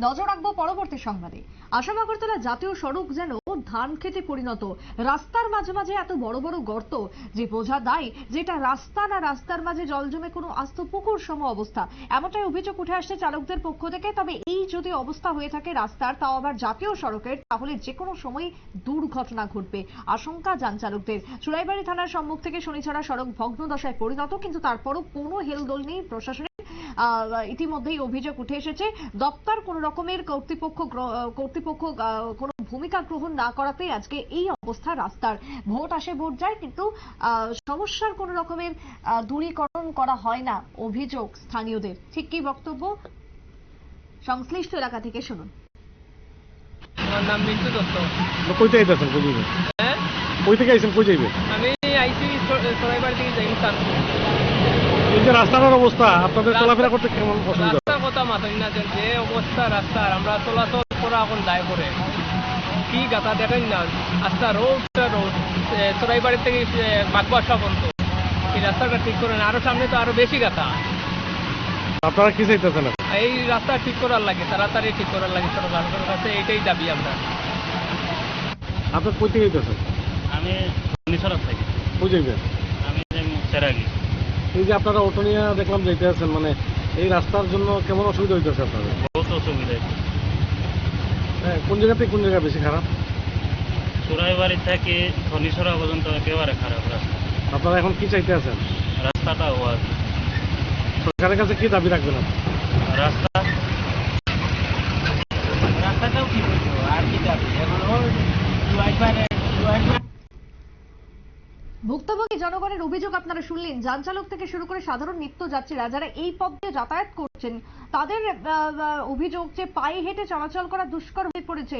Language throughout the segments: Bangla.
নজর রাখব পরবর্তী সংবাদে। আসাম আগরতলা জাতীয় সড়ক যেন ধান খেতে পরিণত। রাস্তার মাঝে মাঝে এত বড় বড় গর্ত যে বোঝা দায়, যেটা রাস্তা না রাস্তার মাঝে জল জমে কোনো আস্ত পুকুর সম অবস্থা। এমনটাই অভিযোগ উঠে আসছে চালকদের পক্ষ থেকে। তবে এই যদি অবস্থা হয়ে থাকে রাস্তার, তাও আবার জাতীয় সড়কের, তাহলে যে কোনো সময় দুর্ঘটনা ঘটবে। আশঙ্কা যান চালকদের। চুড়াইবাড়ি থানার সম্মুখ থেকে শনিছড়া সড়ক ভগ্নদশায় পরিণত, কিন্তু তারপরও কোনো হেলদোল নেই প্রশাসনের ইতিমধ্যেই অভিযোগ উঠে এসেছে দপ্তর কোন রকমের কর্তৃপক্ষ কর্তৃপক্ষ কোনো ভূমিকা গ্রহণ না করাতেই আজকে এই অবস্থা রাস্তার। ভোট আসে ভোট যায় কিন্তু সমস্যার কোন রকমের দূরীকরণ করা হয় না অভিযোগ স্থানীয়দের। ঠিক কি বক্তব্য? সংশ্লিষ্ট এলাকা থেকে শুনুন। আমার নাম মিন্টু দত্ত। কই থেকে আইতেছেন কই যাইবেন হ্যাঁ? কই থেকে আইছেন কই যাইবেন? আমি আইসি সরাইবার থেকে যাই এই যে অবস্থা আপনাদের চলাফেরা করতে কেমন অসুবিধা রাস্তার কথা মাথায় না যে অবস্থা রাস্তার আমরা চলাচল করা এখন দায় করে কি গাথা দেখেন না রাস্তা রোড রোড সরাইবাড়ি থেকে বাগবাসা পর্যন্ত। এই রাস্তাটা ঠিক করেন আরও সামনে তো আরও বেশি গাথা। আপনারা কি চাইতেছেন? এই রাস্তা ঠিক করার লাগে তাড়াতাড়ি ঠিক করার লাগে সরকারের কাছে এইটাই দাবি আমরা। আপনার কই থেকে আমি নিসরত থাকি। যাইবেন? আমি সেরাগি এই যে আপনারা অটো নিয়ে দেখলাম যাইতে আছেন মানে এই রাস্তার জন্য কেমন অসুবিধা হইতেছে আপনাদের? বহুত অসুবিধা হ্যাঁ কোন জায়গা থেকে কোন জায়গা বেশি খারাপ? চুরাইবাড়ি থেকে ধনিসরা পর্যন্ত একেবারে খারাপ রাস্তা। আপনারা এখন কি চাইতে আছেন? রাস্তাটা ওয়াজ সরকারের কাছে কি দাবি রাখবেন আপনি? রাস্তা? রাস্তাটাও কি আর কি দাবি? এখন ভুক্তভোগী জনগণের অভিযোগ আপনারা শুনলেন। যান চালক থেকে শুরু করে সাধারণ নিত্যযাত্রীরা যারা এই পথ দিয়ে যাতায়াত করছেন, তাদের অভিযোগ যে পায়ে হেঁটে চলাচল করা দুষ্কর হয়ে পড়েছে।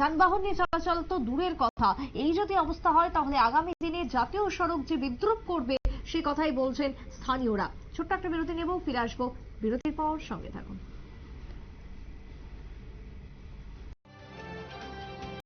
যানবাহন নিয়ে চলাচল তো দূরের কথা। এই যদি অবস্থা হয়, তাহলে আগামী দিনে জাতীয় সড়ক যে বিদ্রুপ করবে, সে কথাই বলছেন স্থানীয়রা। ছোট্ট একটা বিরতি নেব, ফিরে আসব। বিরতির পর সঙ্গে থাকুন।